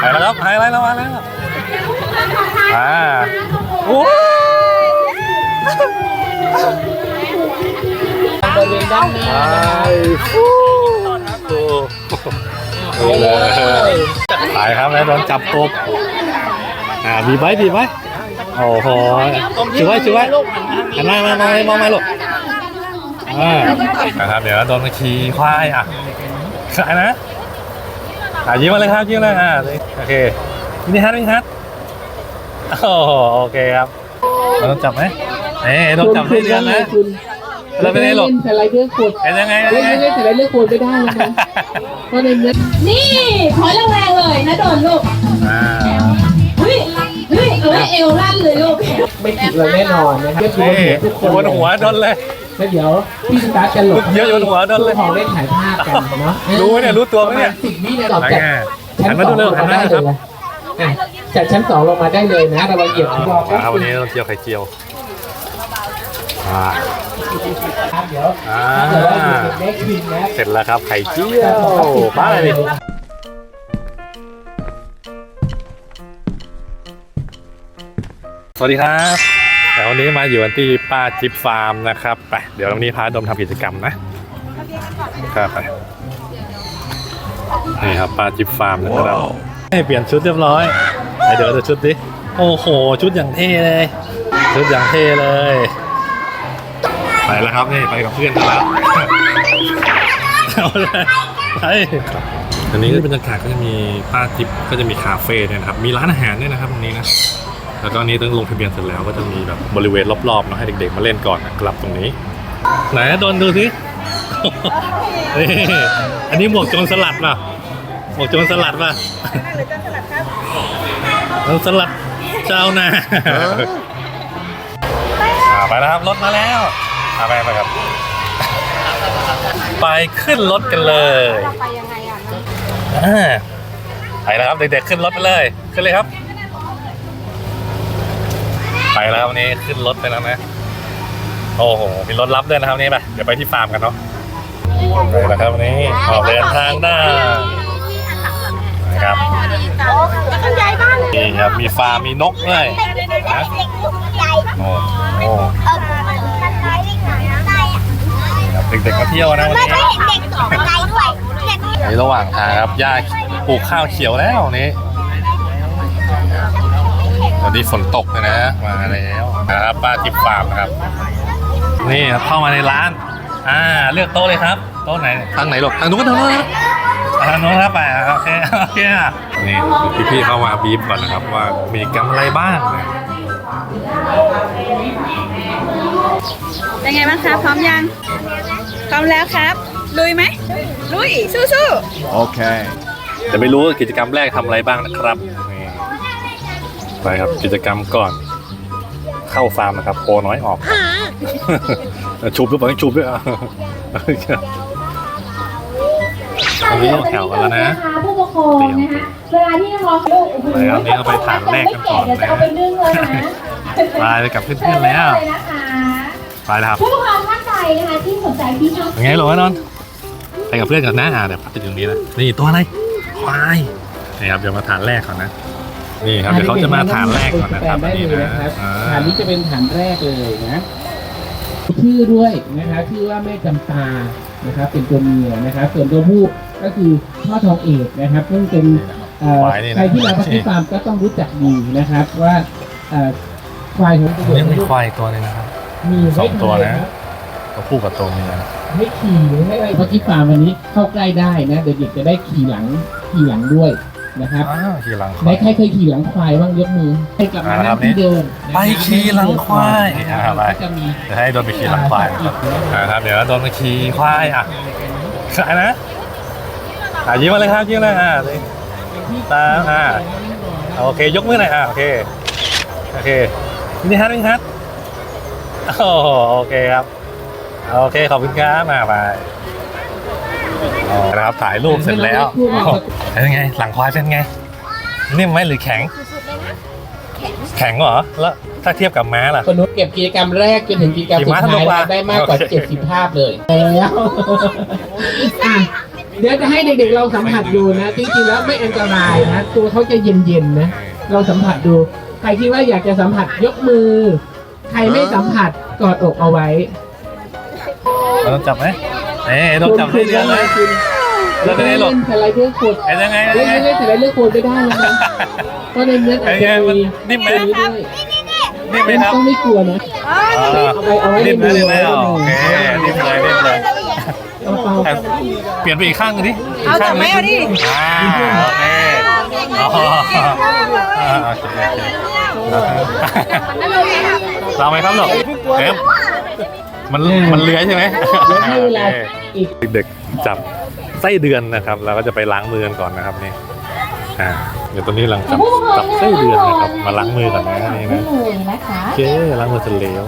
ไปแล้วครับไปแล้วมาแล้วอ่าโอ้บริเวณด้านหน้าไปฟูโอ้เลยไปครับแล้วโดนจับกบอ่าบีบไว้บีบไว้โอ้โหถือไว้ถือไว้หันหน้ามามองมองมาลูกอ่านะครับเดี๋ยวโดนขี่ควายอะขายนะ อะยิ้มมาเลยครับยิ้มเลยอ่าโอเคนี่ฮัทนี่ฮัทโอ้โหโอเคครับเราต้องจับไหมเอ๊ะต้องจับให้เดือนนะคุณแล้วเป็นไงลูกเล่นสไลเดอร์ขวดเป็นยังไงเล่นเป็นยังไงเล่นสไลเดอร์ขวดไม่ได้นะคะเพราะในเนื้อนี่ขอแรงๆเลยนะโดนลูกอ่าเฮ้ยเฮ้ยเออเอวลั่นเลยลูกไม่ติดเราแน่นอนนะครับนี่ทุกคนบนหัวโดนเลย แล้วเดี๋ยวพี่สตาร์ทจะหลบเยอะอยู่บนหัวโดนเลยของเล่นถ่ายภาพกันเนาะรู้ไหมเนี่ยรู้ตัวไหมเนี่ยสิบวิเนี่ยเราไหนจัดไงชั้หันนสมาองดูลเร็วงหันมามาได้คเลรับยนะอะจากชั้นสองลงมาได้เลยนะระวังเหยียบที่บอกอ่าวันนี้เราเจียวไข่เจียวอ่าครับเดี๋ยวอ่าถ้าเกิดว่าอยู่ในเล็กวินนะเสร็จแล้วครับไข่เจียวไปสวัสดีครับ แต่วันนี้มาอยู่กันที่ป้าจิ๊บฟาร์มนะครับไปเดี๋ยววันนี้พาดมทำกิจกรรมนะครับไปนี่ครับป้าจิ๊บฟาร์มนะครับให้เปลี่ยนชุดเรียบร้อยไหนเดี๋ยวดูชุดดิโอ้โห ชุดอย่างเท่เลย ชุดอย่างเท่เลยไปแล้วครับนี่ไปกับเพื่อนกันแล้วเอาเลยไปอันนี้ก็บรรยากาศก็จะมีป้าจิ๊บก็จะมีคาเฟ่เนี่ยนะครับ มีร้านอาหารด้วยนะครับตรงนี้นะ แล้วก็อันนี้ต้องลงทะเบียนเสร็จแล้วก็จะมีแบบบริเวณรอบๆเนาะให้เด็กๆมาเล่นก่อนนะครับตรงนี้ ไหนโดนดูสิ นี่อันนี้หมวกโจรสลัดป่ะหมวกโจรสลัดป่ะโจรสลัดเจ้านาอ่าไปแล้วครับรถมาแล้วอ่าไปไปครับ ไปขึ้นรถกันเลยไปยังไงอะไปแล้วครับเด็กๆขึ้นรถไปเลยขึ้นเลยครับ ไปแล้ววันนี้ขึ้นรถไปแล้วนะ โอ้โหมีรถรับด้วยนะครับนี่ไปเดี๋ยวไปที่ฟาร์มกันเนาะไปแล้วครับวันนี้ออกเดินทางได้นะครับนี่ครับมีฟาร์มมีนกด้วยนะโอ้โหนี่ครับเด็กๆมาเที่ยวนะวันนี้ในระหว่างทางครับย่าปลูกข้าวเขียวแล้ววันนี้ วันนี้ฝนตกเลยนะ มาแล้วนะครับป้าทิพย์ฟาร์มนะครับ นี่ครับเข้ามาในร้าน อ่า เลือกโต๊ะเลยครับ โต๊ะไหนทางไหนหรอกทางนู้นทางนู้นนะอ่าทางนู้นครับไปอะโอเคโอเคอะนี่พี่ๆเข้ามาบีบก่อนนะครับว่ามีกรรมอะไรบ้างนะเป็นไงบ้างครับพร้อมยังพร้อมแล้วครับ ลุยไหมลุยสู้จะไม่รู้ว่ากิจกรรมแรกทำอะไรบ้างนะครับนี่ ไปครับกิจกรรมก่อน เข้าฟาร์มนะครับโพน้อยออก ชุบหรือเปล่าชุบด้วยอะตอนนี้แถวกันแล้วนะผู้ปกครองนะคะเวลาที่น้องๆลูกไปครับนี่เราไปถามแรกกันก่อนนะเดี๋ยวจะเอาไปนึ่งเลยนะไปไปกับเพื่อนๆแล้วเลยนะคะไปแล้วครับผู้ปกครองท่านใดนะคะที่สนใจที่ช่องยังไงหรอนนท์ไปกับเพื่อนกันนะอ่าเดี๋ยวพักจะอยู่ตรงนี้นะนี่ตัวอะไรควายนี่ครับเดี๋ยวมาฐานแรกก่อนนะ นี่ครับเดี๋ยวเขาจะมาฐานแรกก่อนนะครับได้นี่เลยนะนะครับอ่าฐานนี้จะเป็นฐานแรกเลยนะชื่อด้วยนะครับชื่อว่าแม่จำปานะครับ เป็นตัวเมียนะครับ ส่วนตัวผู้ก็คือพ่อทองเอกนะครับ ซึ่งเป็นเอ่อควายนี่นะใครที่มาพักที่ฟาร์มก็ต้องรู้จักดีนะครับ ว่าเอ่อควายของตัวนี่มีควายอีกตัวหนึงนะครับมีสองตัวนะไครับตัวผู้กับตัวเมียให้ขี่หรือให้อะไรพักที่ฟาร์มวันนี้เข้าใกล้ได้นะเด็กๆจะได้ขี่หลังขี่หลังด้วย นะครับอ้าวขี่หลังคไหนวายใครเคยขี่หลังควายบ้างยกมือให้กลับมาอ่าครันั่บงที่เดิมนะไปขี่หลังควายนะครับอ่าไปก็จะมีจะให้โดนไปขี่หลังควายนะครับอ่าครับ เดี๋ยวโดนไปขี่ควายอะขายนะอะยิ้มมาเลยครับยิ้มเลยอ่านี่ ตามอ่า โอเค ยกมือหน่อยอ่าโอเค โอเคนี่ฮัทนี่ฮัทโอ้โหโอเคครับ โอเค ขอบคุณครับมาไปอ๋อ นะครับถ่ายรูปเสร็จแล้วโอ้โหเป็นไง หลังควายเป็นไงนิ่มไหมหรือแข็ง แข็งเหรอ แล้วถ้าเทียบกับม้าล่ะคนนู้นเก็บกิจกรรมแรกจนถึงกิจกรรมขี่สุดม้าท้ายสนุกกว่าแล้วได้มากกว่าโอเค70ภาพเลยแล้วอะเดี๋ยวจะให้เด็กๆลองสัมผัสดูนะจริงๆแล้วไม่อันตรายนะตัวเขาจะเย็นๆนะลองสัมผัสดู ใครคิดว่าอยากจะสัมผัสยกมือ ใครไม่สัมผัสกอดอกเอาไว้เราต้องจับไหม เอ๊ะต้องจับให้เดือนเลยคุณแล้วเป็นไงลูกเล่นสไลเดอร์ขวดเป็นยังไงเป็นเล่ยันงไงเล่นสไลเดอร์ขวดไม่ได้นะคะเพราะในนั้นอาจจะมีนิ่มไหมตัวนี้ด้วยนิ่มไหมครับต้องไม่กลัวนะอ่าเอาไปเอาไว้ในนิ่มมืเลยอนิ่มเลยอะโอเคนิ่มเลยนิ่มเลยเอาเปล่าอะเปลี่ยนไปอีกข้างหนึงดิเอาจับไหมเอาดิอ่าโอเคอ๋ออ่าโอเคโอเคเราไหมครับลูกเอ็ม มันมันเลื้อยใช่ไหมแล้วให้เวลาอีกเด็กๆจับไส้เดือนนะครับเราก็จะไปล้างมือกันก่อนนะครับนี่อ่าเดี๋ยวตอนนี้กำลังจับจับไส้เดือนนะครับมาล้างมือก่อนนะนี่นะเลยนะคะโอเคล้างมือเสร็จแล้ว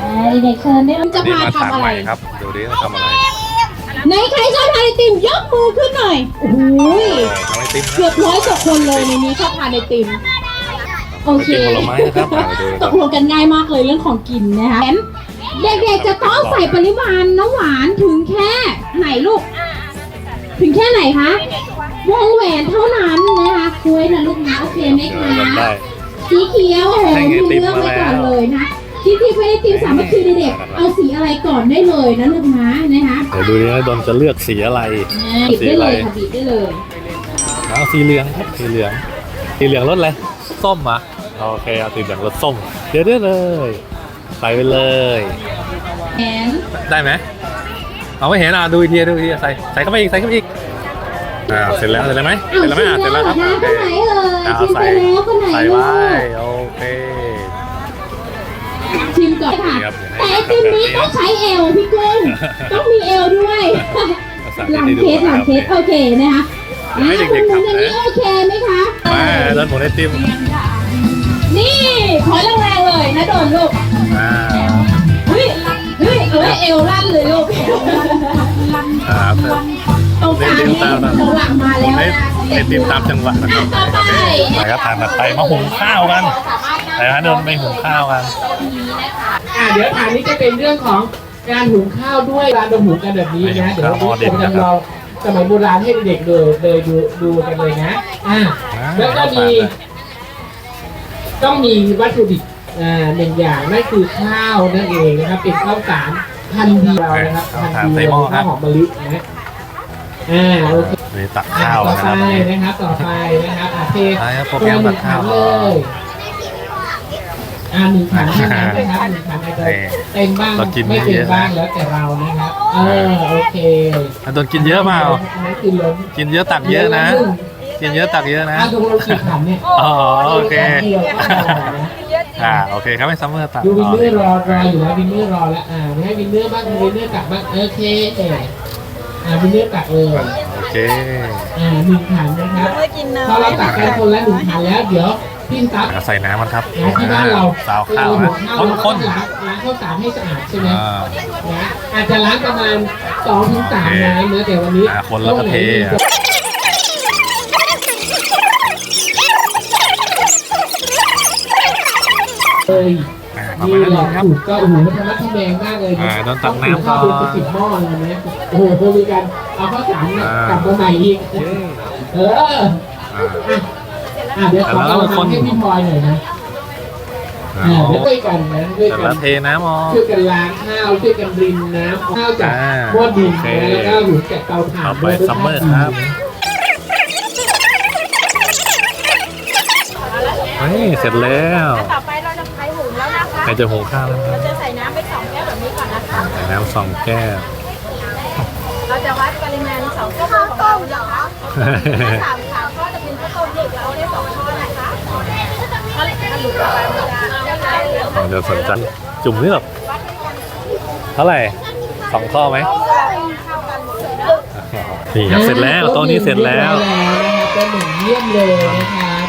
อ่าเด็กๆเชิญได้รับจะนี่พามาถามทำอะใหไร ม่ครับดูดิเราทำอะไรในใครชอบทานไอติมยกมือขึ้นหน่อยโอ้โหทำไอติมเกือบร้อยกว่าคนเลยในนี้ชอบทานไอติม โอเคไอติมผลไม้นะครับอ่าดูตกลงกันง่ายมากเลยเรื่องของกินนะคะ เด็กๆจะต้องใส่ปริมาณน้ำหวานถึงแค่ไหนลูก ถึงแค่ไหนคะ วงแหวนเท่านั้นนะคะคุยนะลูกนะโอเคไหมเอคะอจำได้สีเขียวโอ้โหให้ไงคุณติมเลือกไว้มาแล้วก่อนเลยนะที่ที่ไม่ได้ติมสามัคคีเด็กๆเอาสีอะไรก่อนได้เลยนะลูกนะนะคะเดี๋ยวดูดินะดนจะเลือกสีอะไรอ่าบีบได้เลยค่ะบีบได้เลยเอาสีเหลืองครับสีเหลืองสีเหลืองรสอะไรส้มอะโอเคเอาสีเหลืองรสส้มเดี๋ยวได้เลย ใส่ไปเลยแอนได้ไหมเอาไม่เห็นอะดูอีกทีดูอีกทีใส่ใส่เข้าไปอีกใส่เข้าไปอีกอ่าเสร็จแล้วเสร็จแล้วไหมอ้าวเสร็จแล้วไหมอะเสร็จแล้วครับชิมโอเคแล้วเหรอคะคนไหนเอ่ยชิมไปแล้วคนไหนใส่ลูไว้กโอเคชิมก่อนค่ะนี่ครับแต่ไอติมนี้ต้องใช้เอวพี่กุ้งต้องมีเอวด้วยสาหลังธิตเคสหลังเคสโอเคนะคะให้เด็กๆอ่าทำคุณหมุนอย่างนี้นะโอเคไหมคะมาโดนผลไอติม นี่ ขอแรงๆเลยนะโดนลูกอ่าเฮ้ยเฮ้ยเอาไว้เอวลั่นเลยลูก อ่าตรงกลางนี่ตรงหลังมาแล้วไอนะไอติมตามจังหวะนะครับ ต่อไปไปครับทานถัดไปมาหุงข้าวกันไปฮะเดินไปหุงข้าวกัน อ่าเดี๋ยวฐานนี้จะเป็นเรื่องของการหุงข้าวด้วยการดมหุงกันแบบนี้นะเดี๋ยวผมจำลองสมัยโบราณให้เด็กๆเลยเลยดูดูกันเลยนะอ่าแล้วก็มี ต้องมีวัตถุดิบอ่าหนึ่งอย่างนั่นคือข้าวนั่นเองนะครับ เป็นข้าวสารพันธุ์เดียวนะครับพันธุ์เดียวข้าวหอมมะลินะอ่าโอเคนี่ตักอ่าข้าวต่อนะคไปรับนะครับต่อไปนะครับอาเทไปครับโปรแกรมตักข้าวเลยอ่าหนึ่งขันเท่านั้นนะครับหนึ่งขันอาจจะเต็มบ้างเรากินไม่เยเต็มอะบ้างนะแล้วแต่เรานะครับเออโอเคอะโดนกินเยอะเปล่าอันนั้นคือล้นกินเยอะตักเยอะนะ กินเยอะตักเยอะนะอ่าตรงเรากี่ขันเนี่ยอ๋อโอเคเดียวก็พอนะอ่าโอเคครับไม่ซัมเมอร์ตักดูวินต่อเนอร์รอรออยู่แล้ววินเนอร์รอแล้วอ่าให้วินเนอร์บ้างวินเนอร์ตักบ้างโอเคอ่าวินเนอร์ตักเลยโอเคอ่าหนึ่งขันนะครับเมื่อกินน้พอเราตักกันคนละหนึ่งขันแล้วเดี๋ยวพี่ตั๊กแล้วใส่น้ำมันครับนะที่บ้านเราสาวข้าวเวลนะหุงคข้าวนคนล้างล้างข้าวสารให้สะอาดใช่ไหมอ่านะอาจจะล้างประมาณสองถึงสามน้ำนะแต่วันนี้อ่าคนแล้วก็เท เลยอ่าประนี่มาณนั้นแหเลละยครับสูตรก็โอ้โหมันธรรมะทแมงมากเลยอ่าโดนตักน้ำก่ข้าอวนเป็นสิบหม้อเลยนะโอ้โหมีการเอาข้าวสารเนี่ยอ่ากลับมาใหม่อีก เย้เออ อ่า อะอะเดี๋ยวขอแล้วเราคนทำให้พี่พลอยหน่อยนะอ่าอ่าเดี๋ยวช่วยกันนะช่วยเสร็จกัแล้นวเทน้ำออก ช่วยกันล้างข้าวช่วยกันรินน้ำข้าวจากอ่าหม้อดินโอเคนะแล้วก็หุงจากเตาถ่านต่อไปด้วยซัมเมอร์ครับ เฮ้ยเสร็จแล้วำต่อไปเราจะไปหุงแล้วนะคะ ใครจะหุงข้าวแล้วครับจะใส่น้ำไปสองแก้วแบบนี้ก่อนนะคะใส่น้ำสองแก้ว เราจะวัดปริมาณสองแก้วของเรานะคะถ้าสามสามก็จะเป็นข้าวต้มเด็กเราได้สองช้อนนะคะถ้าถ้าหลุดออกไปมันจะเดี๋ยวสนใจจุ่มนี่หรอเท่าไหร่สองข้อไหมนี่ครับเสร็จแล้วโต๊ะนี้เสร็จแล้วเรียบร้อยแล้วนะครับเป็นหนึ่งเยี่ยมเลยนะครับ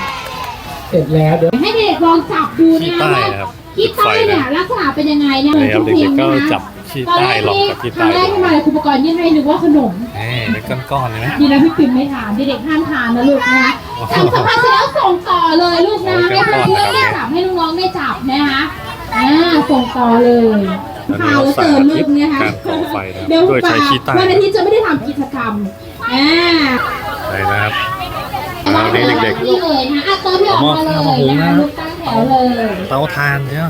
เสร็จแล้วเดี๋ยวให้เด็กๆลองจับดูขี้นะคะใต้ว่า นะครับขี้ใต้เนี่ยลักษณะเป็นยังไงเนี่ยนี่ครับจริเด็งกๆๆก็นะคะจับขี้ตอนใต้แรกลองนี่กับขี้ครั้ใต้งแรกดูที่มาอุปกรณ์ยื่นให้นึกว่าขนม นี่เป็นก้อนๆเลยไหมดีนะพี่ปิ่มไม่ทานเด็กๆห้ามทานนะลูกนะคะทำสัมภาษณ์เสร็จแล้วส่งต่อเลยลูกนะคะให้เพื่อนๆได้จับให้น้องๆได้จับนะคะอ่าส่งต่อเลยข่าวเติมลูกนะคะการก่อไฟนะเดี๋ยวโดยใช้ขี้ใต้ วันอาทิตย์จะไม่ได้ทำกิจกรรมอ่าไปนะครับ เอานี้เด็ก นี่เลยนะอะตัวพี่ออกมาเลยนะคะลูกตั้งแถวเลยๆเตาทานเนี่ย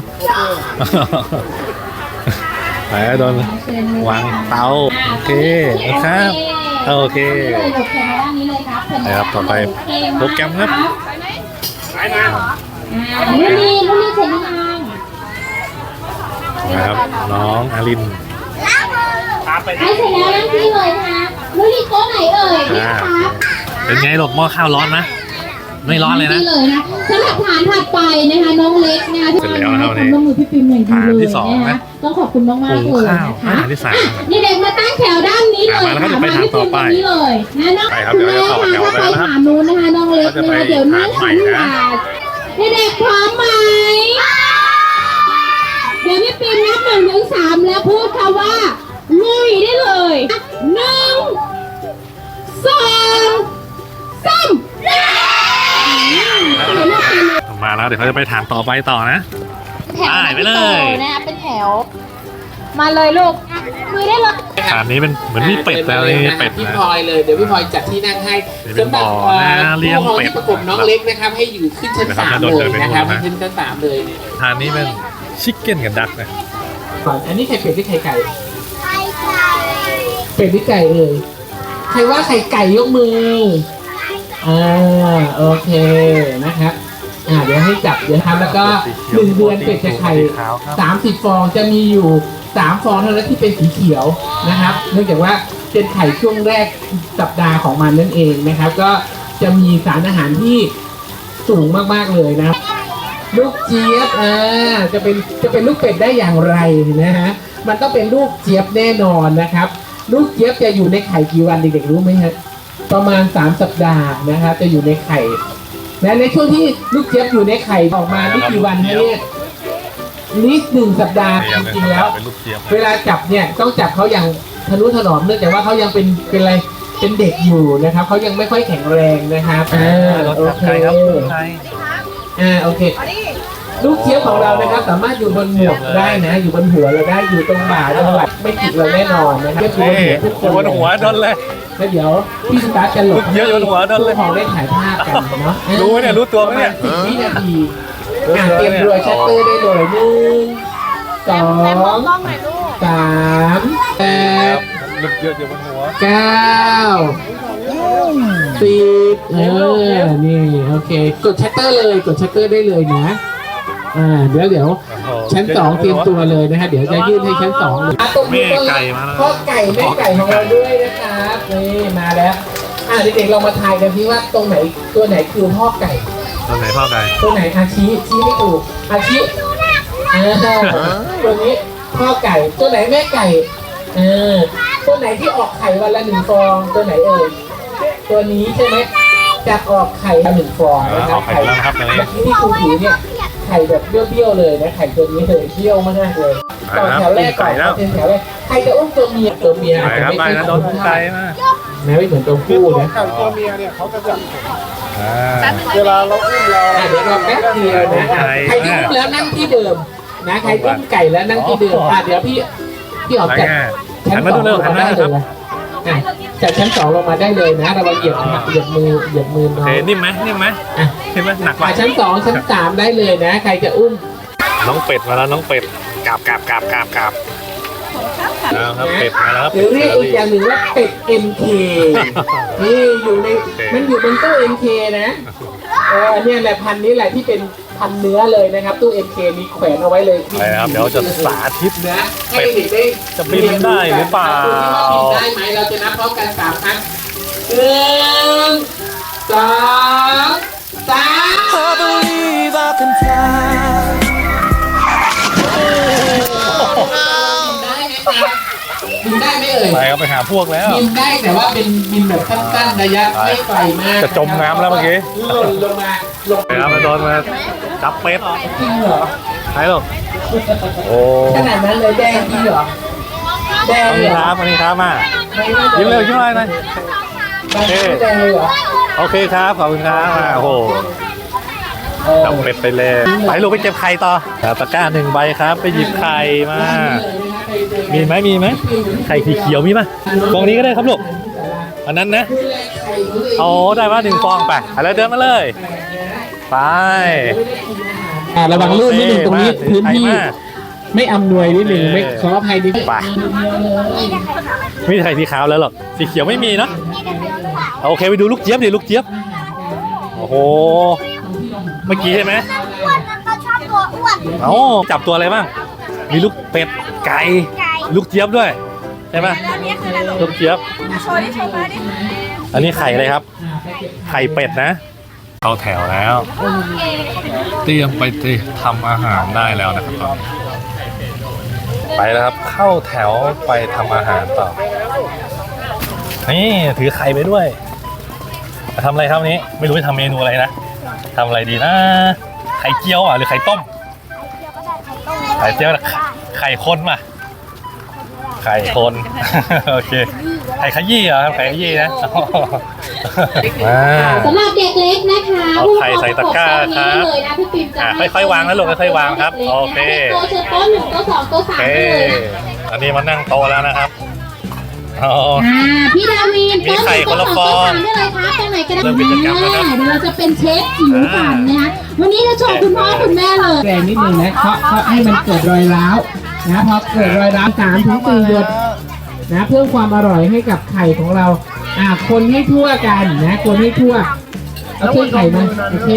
ไปโดนวางเตาโอเคนะครับโอเคเลยโอเคมาด้านนี้เลยครับนะครับต่อไปโปรแกรมครับอ่าลูกนี่ลูกนี่เสร็จหรือยังนะครับน้องอารินไอ้เสร็จแล้วนั่งที่เลยครับลูกนี่โต๊ะไหนเอ่ยนี่ครับเป็นไงหลบหม้อข้าวร้อนนะ ไม่ร้อนเลยนะนี่เลยนะสำหรับฐานถัดไปนะคะน้องเล็กนะคะเสร็จแล้วนะครับวันนี้ทำน้องมือพี่ปิมอย่างดีฐานเลยที่สองนะคะนะต้องขอบคุณมากมากๆหุเลยงข้าวนะคะฐานที่สามอะนี่เด็กมาตั้งแถวด้านนี้เลยมาแล้วก็จะไปค่ะฐานต่อไปมาที่เส้นตรงนี้เลยนะน้องไปครับคุณเดี๋ยวแม่จะต่อค่ะแถวถ้าไปไปนะครับฐานนู้นนะคะน้องเล็กก็จะนะไปคะเดี๋ยวนั่งฐานหันใหม่นะมาเด็กๆพร้อมไหมเดี๋ยวพี่ปิมนับหนึ่งถึงสามแล้วพูดคำว่าลุยได้เลยหนึ่งสองสาม มาแล้วเดี๋ยวเขาจะไปฐานต่อไปต่อนะ แถวได้ไปเลย นะคะเป็นแถว มาเลยลูกมือได้เลยฐานนี้เป็นเหมือนมีเป็ดแต่อันนี้เป็ดพี่นะ พลอยเลยเดี๋ยวพี่พลอยจัดที่นั่งให้นี่เป็นสำหรับบ่อนะเลี้ยงผู้ปกครองเป็ดที่ประกบน้องเล็กนะครับ ให้อยู่ขึ้นชั้นนะครับสามแล้วเลเดิยนไปนะครับดูนะ ขึ้นชั้นสามเลยเนี่ยฐานนี้เป็นชิคเก้นกับดักนะก่อนอันนี้ไข่เป็ดหรือไข่ไก่เป็ดหรือไก่เอ่ยใครว่าไข่ไก่ยกมืออ่าโอเคนะครับ อ่าเดี๋ยวให้จับเดี๋ยวทำแล้วก็หนึ่งเดือนเป็ดจะไข่ขาวครับสามสิบฟองจะมีอยู่สามฟองเท่านั้นที่เป็นสีเขียวนะครับ เนื่องจากว่าเป็นไข่ช่วงแรกสัปดาห์ของมันนั่นเองนะครับ ก็จะมีสารอาหารที่สูงมากๆเลยนะครับลูกเจี๊ยบอ่าจะเป็นจะเป็นลูกเป็ดได้อย่างไรนะฮะมันต้องเป็นลูกเจี๊ยบแน่นอนนะครับ ลูกเจี๊ยบจะอยู่ในไข่กี่วันเด็กๆรู้ไหมฮะประมาณ 3 สัปดาห์นะครับจะอยู่ในไข่ และในช่วงที่ลูกเจี๊ยบอยู่ในไข่ออกมาไม่กี่วันฮะเนี่ยลิสหนึ่งสัปดาห์จริงๆแล้ว เป็นลูกเจี๊ยบเวลาจับเนี่ยต้องจับเขาอย่างทะนุถนอมเนื่องจากว่าเขายังเป็นเป็นอะไรเป็นเด็กอยู่นะครับเขายังไม่ค่อยแข็งแรงนะครับอ่ารถโอจับเคไก่ครับรถไก่อ่าโอเคลูกเจี๊ยบของเรานะครับสามารถอยู่บนหมวกได้นะ อยู่บนหัวเราได้อยู่ตรงบ่าตรงหลังไม่ติดเราแน่นอนนะครับอยู่บนหัวทุกคนบนหัวโดนเลย แล้วเดี๋ยวพี่สตาร์ทจะหลบลูกเจี๊ยบอยู่บนหัวโดนเลยผู้ปกครองได้ถ่ายภาพกันเนาะรู้ไหมเนี่ยรู้ตัวไหมเนี่ยสิบวินาทีอ่าเตรียมรวยชัตเตอร์ได้เลยหนึ่งสองกล้องหน่อยลูกสามแปดลูกเจี๊ยบอยู่บนหัวเก้าสิบเออนี่โอเค กดชัตเตอร์เลยกดชัตเตอร์ได้เลยนะ อ่าเดี๋ยวเดี๋ยวชั้นสองเตรียมตัวเลยนะคะเดี๋ยวจะยื่นให้ชั้นสองเลยแม่ไก่มาแล้วพ่อไก่แม่ไก่ของเราด้วยนะครับนี่มาแล้วอ่าเด็กๆเรามาทายกันที่ว่าตรงไหนตัวไหนคือพ่อไก่ตอนไหนพ่อไก่ตัวไหนอาชีชี้ไม่ถูกอาชีอ่าตัวนี้พ่อไก่ตัวไหนแม่ไก่เออตัวไหนที่ออกไข่วันละหนึ่งฟองตัวไหนเอ่ยตัวนี้ใช่ไหมจะออกไข่ละหนึ่งฟองนะคอรัอบกไข่แล้วนะครับตอนนี้เมื่อกี้ที่ครูถือเนี่ย ไข่แบบเบี้ยวๆเลยนะไข่ตัวนี้เลยเบี้ยวมากเลยต่อแถวแรกก่อนเอาเป็นแถวแรกใครจะอุ้มตัวเมียตัวเมียไปอาจจะครับไม่ไปค่อยนะโดคุ้นนไก่เท่ามานะไม่เหมือนตัวผู้นะตัวเมียเนี่ยเขาจะแบบอ่าเวลาเราอุ้มเราอะเดี๋ยวรอแป๊บเดียวนะอะใครที่อุ้มแล้วนั่งที่เดิมนะใครอุ้มไก่แล้วนั่งที่เดิมอะเดี๋ยวพี่พี่ออกไปจากไงชั้หันนสมาองดูลเร็วงหันมามาได้คเลรับยนะ อะจากชั้นสองลงมาได้เลยนะระวังเหยียบเหยียบมือเหยียบมือโอน้อเคงนิ่มไหมนิ่มไหมอะนิ่มไหมหนักมาป่ะชั้นสองชั้นสามได้เลยนะ ใครจะอุ้มน้องเป็ดมาแล้วน้องเป็ดกราบกราบกราบกราบกราบแล้วครับเป็ดมาแล้วครับหรือเรียกอีกอย่างหนึ่งว่าเป็ด MK นี่อยู่ในมันอยู่บนตู้ MK นะเออเนี่ยแหละพันธุ์นี้แหละที่เป็น พันธุ์เนื้อเลยนะครับ ตู้ MK มีแขวนเอาไว้เลยไปครับเดี๋ยวจะสาธิต นะให้เด็กๆได้จะบินได้หรือเปล่าคุณคิดว่าบินได้ไหมเราจะนับพร้อมกันสามครั้งหนึ่งสองสาม I believe I can fly. ได้ไหมเอ่ยไปครับไปหาพวกแล้ว บินได้แต่ว่าเป็นบินแบบสั้นๆระยะไม่ไกลมากจะจมน้ำแล้วเมื่อกี้หล่นลงมาลงไปครับมาโดนมาจับเป็ดจริงเหรอไหนหรอโอ้ขนาดนั้นเลยแดงจริงเหรอแดงวันเหรนี้อครับวันนี้ครับมาไม่น่าจะยิ้มเร็วยิ้มอะไรหน่อยไม่น่าจะแดงเลยเหรอโอเคครับขอบคุณครับอ่าโอ้โหเออ จับเป็ดไปเลยไปลูกไปเก็บไข่ต่ออ่าตะกร้าหนึ่งใบครับ ไปหยิบไข่มา มีไหมมีไหมไข่สีเขียวมีไหมกล่องนี้ก็ได้ครับลูกอันนั้นนะโอ้ได้มาหนึ่งฟองไปเอาแล้วเดินมาเลย ไปอ่าระวังลื่นนิดนึงตรงนี้พื้นที่ใครมาไม่อำนวยนิดนึงไม่ขออภัยนิดนึงไปไม่มีใครสีขาวแล้วหรอกสีเขียวไม่มีเนอะโอเคไปดูลูกเจี๊ยบดิลูกเจี๊ยบโอ้โห เมื่อกี้ใช่ไหมอ้วนเขาชอบตัวอ้วนเอ้าจับตัวอะไรบ้าง มีลูกเป็ดไก่ลูกเจี๊ยบด้วยใช่ไหมแล้วนี่คืออะไรลูกลูกเจี๊ยบ โชว์ดิโชว์มาดิอันนี้ไข่อะไรครับ ไข่เป็ดนะ เข้าแถวแล้ว เตรียมไปทำอาหารได้แล้วนะครับตอนนี้ไปแล้วครับ เข้าแถวไปทำอาหารต่อ นี่ถือไข่ไปด้วยจะทำอะไรครับวันนี้ ไม่รู้จะทำเมนูอะไรนะ ทำอะไรดีนะ ไข่เจียวอะหรือไข่ต้มไข่เจียวไข่คนมา ไข่คน โอเค ไข่ขยี้เหรอครับไข่ขยี้นะมา สำหรับเด็กเล็กนะคะเอาไข่ใส่ตะกร้าครับผู้ปกครองเลยนะพี่ปิ่มจะอะให้ค่อยๆวางนะลูกค่อยๆวางครับโอเคตัวเชิญโต๊ะหนึ่งโต๊ะสองโต๊ะสามโอเคได้เลยนะอันนี้มานั่งโตะแล้วนะครับ เอาอ่าพี่ดาวินมีไข่คนละฟองโต๊ะสามได้เลยครับตรงไหนก็ได้เริ่มกิจกรรมแล้วครับ อ่าเดี๋ยวเราจะเป็นเชฟจิ๋วกันนะคะวันนี้จะโชว์คุณพ่อคุณแม่เลยแรงนิดนึงนะเคาะเคาะให้มันเกิดรอยร้าวนะพอเกิดรอยร้าวสามถึงสี่หยดนะเพิ่มความอร่อยให้กับไข่ของเรา อ่าคนให้ทั่วกันนะ คนให้ทั่วเอาเครื่องไข่มาโอเค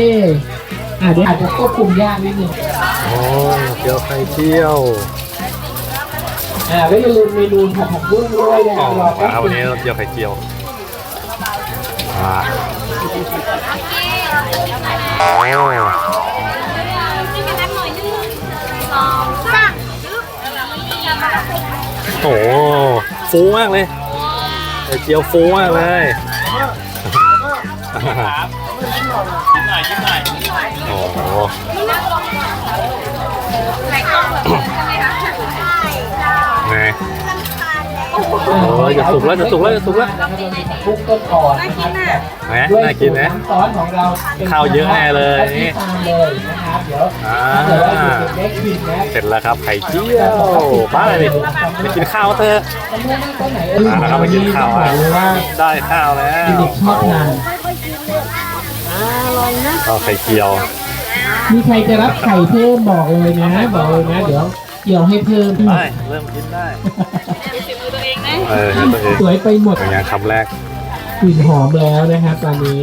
อ่าเดี๋ยวอาจจะควบคุมยากนิดนึงโอ้เจียวไข่เจียว อ่าแล้วอย่าลืมเมนูผัดผักบุ้งด้วยนะอ๋อรอแป๊บมาวันนึนี้งเราเจียวไข่เจียวอ่าโอ้นี่กันนับหน่อยหนึ่งสองสามโหฟูมากเลยไข่เจียวฟูมากเลยโอ้โห โอ้ยจะสุกแล้วจะสุกแล้วจะสุกแล้วบุ้งต้นอ่อนนะครับนะด้วยน่ากินนะสูตรซอสของเราป็ข้าวเยอะแน่เลยนี่ตามเลยนะครับเดี๋ยวอ่าถ้าเกิดว่าอยู่เด็กๆกินนะเสร็จแล้วครับไข่เจียวบ้าอะไรดิไปกินข้าวเถอะมามาแล้วครับไปกินข้าวอะอะเลยว่าได้ข้าวแล้วเด็กๆชอบทานข้าวไข่เจียว มีใครจะรับไข่เพิ่มบอกเลยนะบอกเลยนะเดี๋ยวเกี่ยวให้เพิ่มได้เริ่มกินได้ เออให้ตัวเองสวยไปหมดเป็นไงคำแรกกลิ่นหอมแล้วนะครับตอนนี้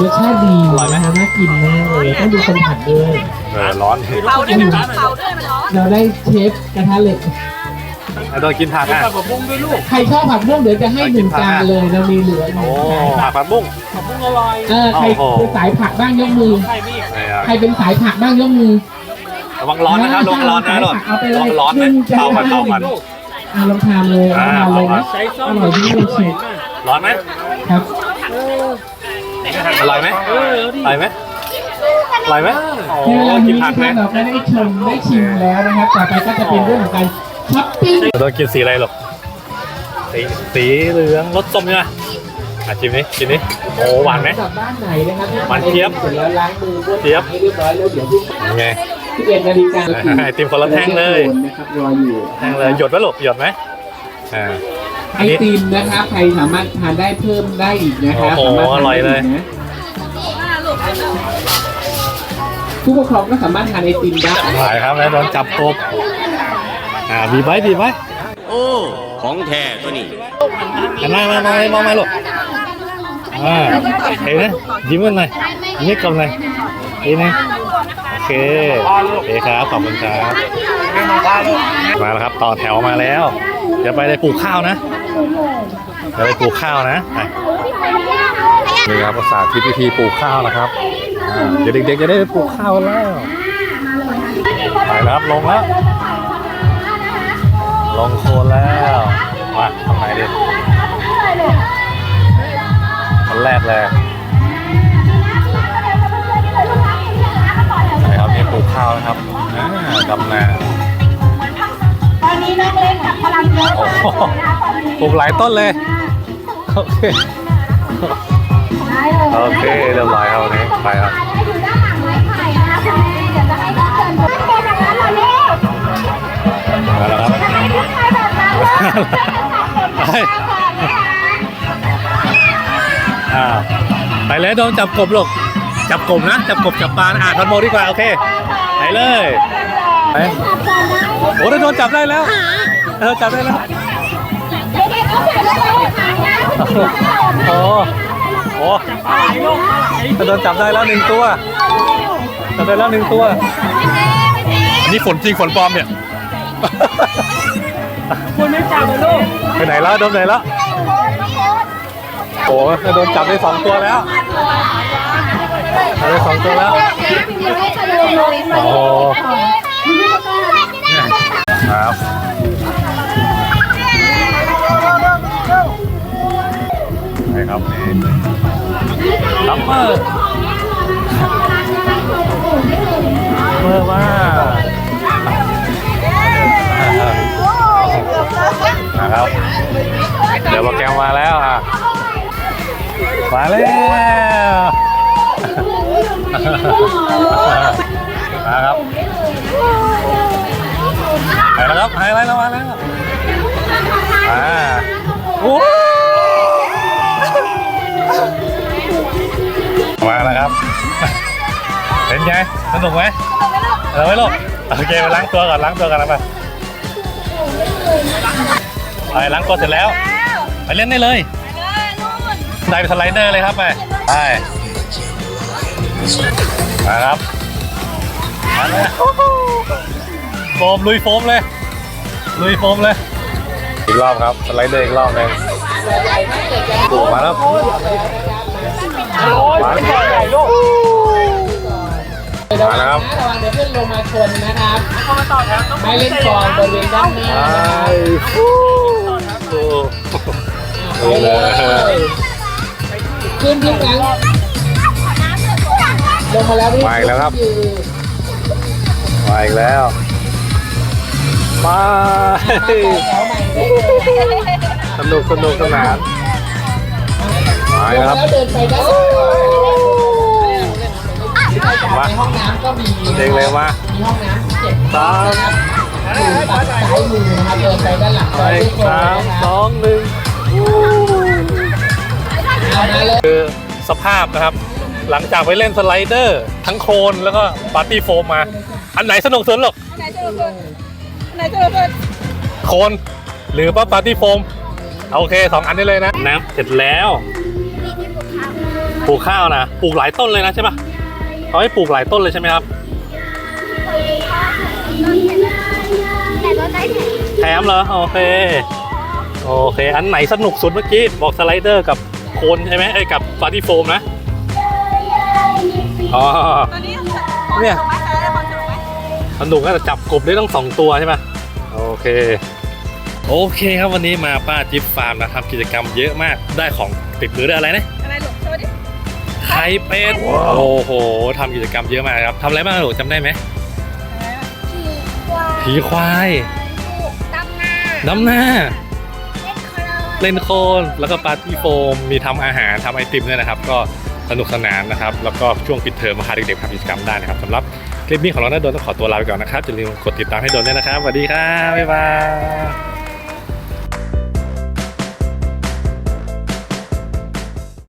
รสชาติดีอร่อยไหมนะฮะน่ากินมากเลยต้องดูคนผัดด้วยเออร้อนเป่าด้วยมันร้อนเป่าด้วยมันร้อนเราได้เชฟกระทะเหล็ก ไอ้โดนกินผักอะใครชอบผักบุ้งเดี๋ยวจะให้หนึ่งจานเลยเรามีเหลืออยู่โอ้ผักผัดบุ้งเออใครโอ้โห เป็นสายผักบ้างยกมือนี่อะใครเป็นสายผักบ้างยกมือระวังร้อนนะครับระวังร้อนนะหลอดเอาไปเลยระวังร้อนนะหนึ่งจานเตามันเตามัน อะลองทานเลยอ่าลองทานเลยนะเอาอร่อยที่เลยเชฟร้อนไหมครับอร่อยไหมอร่อยไหมอร่อยไหมโอ้ในเวลากินนี้ผันะกคไหมรับเราก็ได้ชมได้ชิมแล้วนะครับ ต่อไปก็จะเป็นเรื่องของการช้อปปิ้งโดนกินสีอะไรหรอกสีสีเหลืองรสส้มใช่ไหมอะชิมนี้ชิมนี้โอ้หวานไหม กลับบ้านไหนนะครับหวานเจี๊ยบ เสร็จแล้วล้างมือบ้วนเจี๊ยบ ให้เรียบร้อยแล้วเดี๋ยวพรุ่งยังไง ที่เอ็ดนาฬิกาไอติมคนละแท่งเลยนะครับรออยู่แทงเลยหยดไหมลูกหยดไหมอ่าไอติมนะครับใครสามารถทานได้เพิ่มได้อีกนะครับโอ้โหสามารถทานอร่อยเลยได้กนะผู้ปกครองก็สามารถทานไอติมได้หลายครับแล้วโดนจับกบอ่าบีบไว้บีบไว้โอ้ของแท้ตัวนี้หันมามามามามาลูกอ่าเห็นไหมยิ้มกันหน่อยยิ้มให้กลมหน่อยเห็นไหม โอเคโอเคครับขอบคุณครับ มาแล้วครับต่อแถวมาแล้ว เดี๋ยวไปเลยปลูกข้าวนะเดี๋ยวไปปลูกข้าวนะไปนี่ครับภาษาทิศวิธีปลูกข้าวนะครับเดี๋ยวเด็กๆจะได้ไปปลูกข้าวแล้วไปแล้วครับลงแล้วลงโคนแล้วมาทำไงดีคนแรกเลย ปลูกข้าวนะครับอ่าดำนาตอนนี้น้อเล่นกับพลังเยอะมากปลูกหลายต้นเลย โอเคเโอเคเรียบร้อยครับวันนี้ไปครัอยานไม้นี่เลยไปคเรับยไปเลยโดนจับกบหลก จับกบนะ จับกบจับปลานะอะทันโมดีกว่า โอเคไปเลยไปโอ้โดนจับได้แล้วเออจับได้แล้วเด็กๆเอาใส่ลงไปในถังนะโอ้โหโดนจับได้แล้วหนึ่งตัวจับได้แล้วหนึ่งตัวอันนี่ฝนจริงฝนปลอมเนี่ยคุณไม่จับเลยลูกไปไหนแล้วโดนไหนแล้วโอ้โหโดนจับได้สองตัวแล้วจับ ได้สองตัวแล้วโอ้โหครับใช่ครับนี่ลัมเมอร์เมอร์ว่านะครับเดี๋ยวโปรแกรมมาแล้วอะมาแล้ว มาครับไปแล้วครับหายอะไรแล้วมาแล้วอ่าโอ้มาแล้วครับ เป็นไงสนุกไหมเราไม่ลกโอเคไปล้างตัวก่อนล้างตัวก่อนนะไปไปล้างตัวเสร็จแล้ว ไปเล่นได้เลยได้ไปสไลเดอร์เลยครับไปไป มาครับมาเลยโฟมลุยโฟมเลย ลุยโฟมเลย อีกรอบครับ สไลเดอร์อีกรอบหนึงมาแล้วมาแล้วมาแล้วครับ ระวังเดี๋ยวเพื่อนลงมาชนนะครับไม่เล่นกองบริเวณด้านหน้าไปนะครับโอ้ไปเลยขึ้นที่หลัง ลงมาแล้วมาอีกแล้วครับ มาอีกแล้วมาสนุกสนุกสนานมาอีกแล้วครับแล้วเดินไปด้านหลังในห้องน้ำก็มีเด็กเลยมามีห้องน้ำเจ็ดสามอยู่ฝั่งซ้ายมือนะครับเดินไปด้านหลังไปได้ทุกคนสามนะคสรับองหนึ่งเอามาเลยคือสภาพนะครับ หลังจากไปเล่นสไลเดอร์ ทั้งโคลนแล้วก็ปาร์ตี้โฟมมา อันไหนสนุกสุดหรอกไหนจะระเบิดไหนจะระเบิดโคลนหรือว่าปาร์ตี้โฟมเอาโอเคสองอันนี้เลยนะน้ำเสร็จแล้วปลูกข้าวนะปลูกหลายต้นเลยนะใช่ปะเขาให้ปลูกหลายต้นเลยใช่ไหมครับแต่รถได้แถมแถมเหรอโอเคโอเค อันไหนสนุกสุดเมื่อกี้บอกสไลเดอร์กับโคนใช่ไหมไอ้ยกับปาร์ตี้โฟมนะ อ๋อตอนนี้เนี่ยสนุกไหมแต่ความสนุกไหมสนุกนะแต่จับกบได้ต้องสองตัวใช่ไหมโอเค โอเคครับวันนี้มาป้าจิ๊บฟาร์มนะทำกิจกรรมเยอะมากได้ของติดมือได้อะไรนะอะไรหลบโชว์ดิไข่เป็ดโอ้โหทำกิจกรรมเยอะมากครับทำอะไรบ้างหนูจำได้ไหมขี่ควายผีควายดำนาน้ำหน้าเล่นโคลนเล่นโคลนแล้วก็ปาร์ตี้โฟมมีทำอาหารทำไอติมด้วยนะครับ ก็ สนุกสนานนะครับ แล้วก็ช่วงปิดเทอมมาพาเด็กๆทำกิจกรรมได้นะครับสำหรับคลิปนี้ของเราหน้าโดนต้องขอตัวลาไปก่อนนะครับอย่าลืมกดติดตามให้โดนด้วยนะครับสวัสดีครับบ๊ายบาย